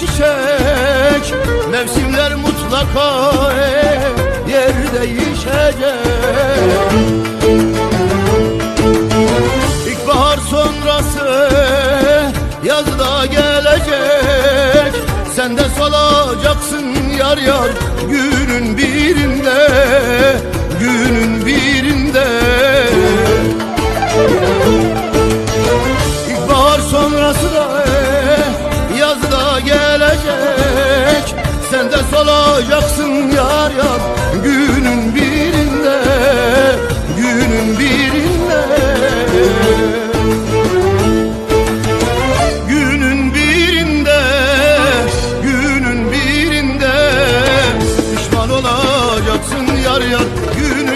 çiçek Mevsimler mutlaka yer değişecek İlkbahar sonrası yaz da gelecek. Sen de solacaksın yar yar günün birinde Günün birinde. İlkbahar sonrası da olacaksın yar yar günün birinde günün birinde. Günün birinde günün birinde. Pişman olacaksın yar yar günün